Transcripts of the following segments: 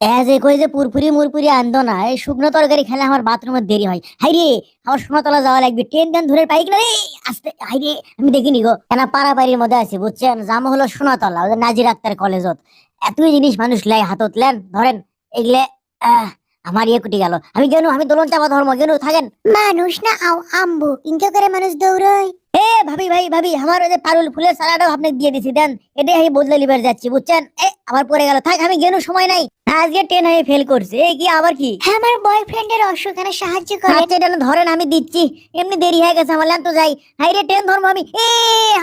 এ কই যে পুরপুরি মুরপুরি আনতো না এই শুকনো তরকারি খেলে আমার বাথরুমে দেরি হয়। হাই রে আমার সোনাতলা যাওয়া লাগবে। ট্রেন দেন ধরে পাইক না রে? আস্তে হাই রে আমি দেখিনি গো। কেন পাড়াপাড়ির মধ্যে আছি বুঝছেন? জাম হলো ওদের নাজির আক্তার কলেজত। এতই জিনিস মানুষ লাই হাতত লেন ধরেন এগুলে আহ, আমার ইয়ে কুটি গেল। আমি গেনু আমি দোলন চাপা ধর্ম গেনু থাকেন? মানুষ না আও আম্বু। ইনকে করে মানুষ দৌড়ায়। ভাবি ভাই ভাবি আমার ওই যে পারুল ফুলের সালাডাও আপনি দিয়ে দিছি দেন। এটাই আমি বদলে লিবার যাচ্ছি বুঝছেন? এ আবার পরে গেল। থাক আমি গেনু সময় নাই। আজকে ট্রেন হয়ে ফেল করছে। এ কি আবার কি? হ্যাঁ আমার বয়ফ্রেন্ডের অসুখানে সাহায্য করে। আচ্ছা এটা না ধরেন আমি দিচ্ছি। এমনি দেরি হয়ে গেছে আমার তো যাই। হাই রে ট্রেন ধর্ম আমি। এ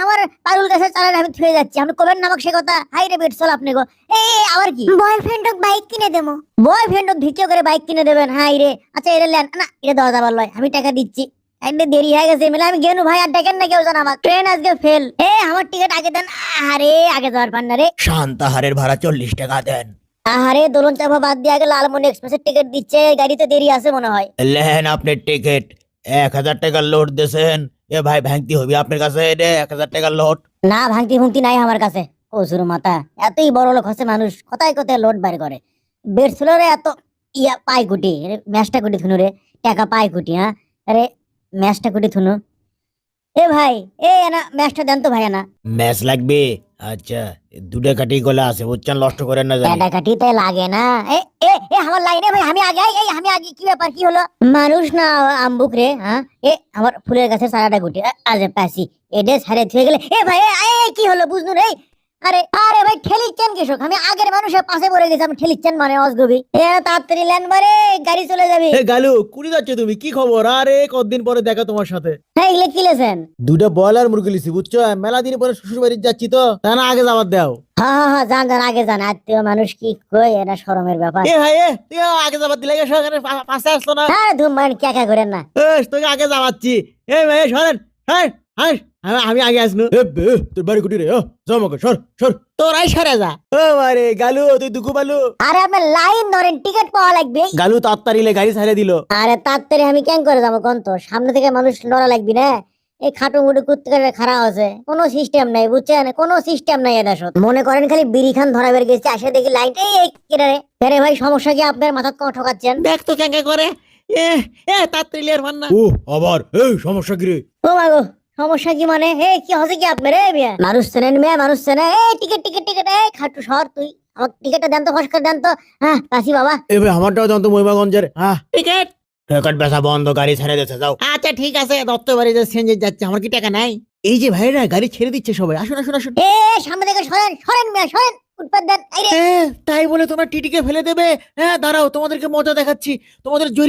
আমার পারুল গাছের চালান আমি থুয়ে যাচ্ছি। আমি কবেন নামক সে কথা? হাই রে বেটসল আপনি গো। এ আবার কি? বয়ফ্রেন্ড বাইক কিনে দেবো। বয়ফ্রেন্ড ভিডিও করে বাইক কিনে দেবেন। হাই রে। আচ্ছা এটা লেন না এটা দেওয়া যাবার লয়। আমি টাকা দিচ্ছি। একদিন দেরি হয়ে গেছে মেলে আমি গেনু ভাই আর দেখেন না কেউ জান আমার। ট্রেন আজকে ফেল এ আমার টিকিট আগে দেন। আরে আগে যাওয়ার পান না রে। শান্তাহারের ভাড়া চল্লিশ টাকা দেন। আরে দোলন চাপা বাদ দিয়ে আগে লালমনি এক্সপ্রেসের টিকিট দিচ্ছে গাড়িতে দেরি আছে মনে হয়। লেন আপনার টিকিট এক হাজার টাকার লোড দিয়েছেন। এ ভাই ভাঙতি হবি আপনার কাছে রে এক হাজার টাকার লোড না ভাঙতি ভুংতি নাই আমার কাছে। কসুর মাথা এতই বড় লোক হচ্ছে মানুষ কোথায় কোথায় লোড বার করে। বেড রে এত ইয়া পাই কুটি ম্যাচটা কুটি থুনু রে টাকা পাই কুটি হ্যাঁ। আরে ম্যাচটা কুটি থুনু। এ ভাই এ না ম্যাচটা দেন তো ভাই না ম্যাচ লাগবে? আচ্ছা দুটা কাটি গলা আছে বুঝছেন নষ্ট করেন না জানি। টাটা কাটিতে লাগে না। এ এ এ আমার লাইনে ভাই আমি আগে এই আমি আগে কি ব্যাপার কি হলো? মানুষ না আম্বুক রে হ্যাঁ এ আমার ফুলের গাছে সারাটা গুটি আজ পাসি এডে ছাড়ে থুয়ে গেলে এ ভাই এ, এ, কি হলো বুঝনু রে আরে আরে ভাই ঠেলিচ্ছেন কৃষক আমি আগের মানুষের পাশে পড়ে গেছি আমি ঠেলিচ্ছেন মানে অসগবি তাড়াতাড়ি মারে গাড়ি চলে যাবে। এ গালু কুড়ি যাচ্ছে তুমি? কি খবর? আরে কতদিন পরে দেখা তোমার সাথে? হ্যাঁ এগুলো কি লেছেন দুটা বয়লার মুরগি লিছি বুঝছ? মেলা দিন পরে শ্বশুর বাড়ি যাচ্ছি তো তা না আগে যাবার দাও। হ্যাঁ হ্যাঁ হ্যাঁ যান যান আগে যান। আত্মীয় মানুষ কি কই এটা শরমের ব্যাপার। এ ভাই এ তুই আগে যাবার দিলে সরকারের পাশে আসতো না। হ্যাঁ ধুম মান ক্যাকা করেন না। এ তোকে আগে যাওয়াচ্ছি। এ ভাই সরেন হ্যাঁ হ্যাঁ আমি আমি আগে আসনু। তোর বাড়ি কুটি রে যাও আমাকে সর সর। তোরাই সরে যা। ও আরে গালু তুই দুঃখ পালু। আরে আপনার লাইন ধরেন টিকিট পাওয়া লাগবে। গালু তাড়াতাড়ি গাড়ি ছাড়ে দিল। আরে তাড়াতাড়ি আমি কেন করে যাব কোন তো? সামনে থেকে মানুষ লড়া লাগবি না? এই খাটো মুটু কুত্তে করে খারাপ আছে। কোনো সিস্টেম নাই বুঝছেন? কোনো সিস্টেম নাই এটা সব মনে করেন খালি বিড়ি খান ধরা বের গেছে আসে দেখি লাইট এই কেটে রে? আরে ভাই সমস্যা কি? আপনার মাথা কম ঠকাচ্ছেন? দেখ তো কেঙ্কা করে। এ এ তাড়াতাড়ি লিয়ার ভান ও আবার। এই সমস্যা কি রে? ও মাগো সমস্যা কি মানে? হে কি হচ্ছে কি আপনার? এই বিয়া। মানুষ চেনেন মেয়ে মানুষ চেনে। এই টিকিট টিকিট টিকিট। এই খাটু সর তুই। আমার টিকিটটা দেন তো ফস করে দেন তো। হ্যাঁ কাশি বাবা। এ ভাই আমারটাও জানতো মহিমাগঞ্জের। হ্যাঁ। টিকিট? রেকর্ড বেচা বন্ধ গাড়ি ছেড়ে দিতে যাও। আচ্ছা ঠিক আছে। দত্ত বাড়ি যে সেঞ্জে যাচ্ছে আমার কি টাকা নাই? এই যে ভাইরা গাড়ি ছেড়ে দিচ্ছে সবাই। আসুন আসুন আসুন। এ সামনে থেকে সরেন সরেন মিয়া সরেন। উৎপাদ দেন এই রে। হ্যাঁ তাই বলে তোমরা টিটিকে ফেলে দেবে? হ্যাঁ দাঁড়াও তোমাদেরকে মজা দেখাচ্ছি। তোমাদের